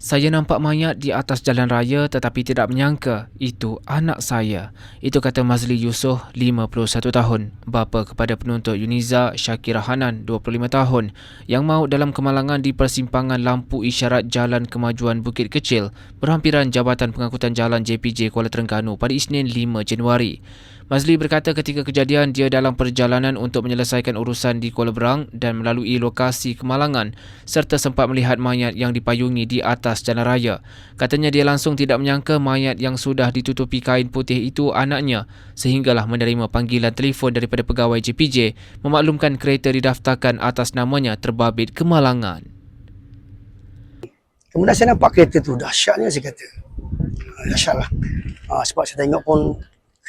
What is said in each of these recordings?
Saya nampak mayat di atas jalan raya tetapi tidak menyangka itu anak saya. Itu kata Mazli Yusof, 51 tahun, bapa kepada penuntut Yuniza Syakira Hanan, 25 tahun, yang maut dalam kemalangan di persimpangan lampu isyarat Jalan Kemajuan Bukit Kecil, berhampiran Jabatan Pengangkutan Jalan JPJ Kuala Terengganu pada Isnin 5 Januari. Mazli berkata ketika kejadian dia dalam perjalanan untuk menyelesaikan urusan di Kuala Berang dan melalui lokasi kemalangan serta sempat melihat mayat yang dipayungi di atas jalan raya. Katanya dia langsung tidak menyangka mayat yang sudah ditutupi kain putih itu anaknya sehinggalah menerima panggilan telefon daripada pegawai JPJ memaklumkan kereta didaftarkan atas namanya terbabit kemalangan. Kemudian saya nampak kereta tu dahsyatnya saya kata. Ah, Dahsyatlah. Ha, sebab saya tengok pun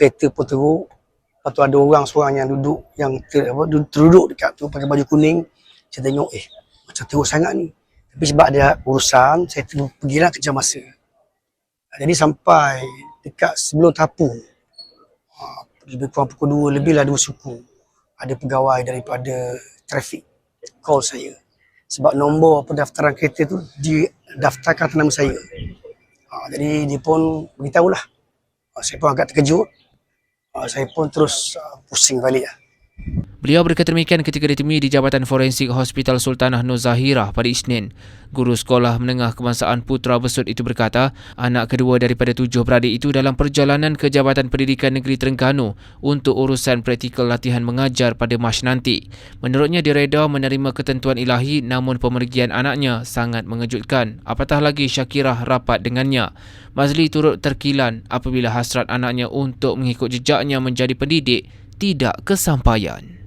kereta pun teruk. Lepas tu ada orang seorang yang duduk yang ter, apa, duduk, dekat tu pakai baju kuning. Saya tengok eh macam teruk sangat ni. Tapi sebab ada urusan saya tu pergilah kejar masa. Jadi sampai dekat sebelum tapu. Ha, lebih kurang pukul 2 lebih lah 2 suku. Ada pegawai daripada trafik call saya. Sebab nombor pendaftaran kereta tu didaftarkan atas nama saya. Ha, jadi dia pun beritahulah. Ha, saya pun agak terkejut. Ha, saya pun terus uh, pusing balik lah. Beliau berkata demikian ketika ditemui di Jabatan Forensik Hospital Sultanah Nur Zahirah pada Isnin. Guru Sekolah Menengah Kebangsaan Putra Besut itu berkata, anak kedua daripada tujuh beradik itu dalam perjalanan ke Jabatan Pendidikan Negeri Terengganu untuk urusan praktikal latihan mengajar pada Mac nanti. Menurutnya dia reda menerima ketentuan ilahi namun pemergian anaknya sangat mengejutkan. Apatah lagi Syakirah rapat dengannya. Mazli turut terkilan apabila hasrat anaknya untuk mengikut jejaknya menjadi pendidik tidak kesampaian.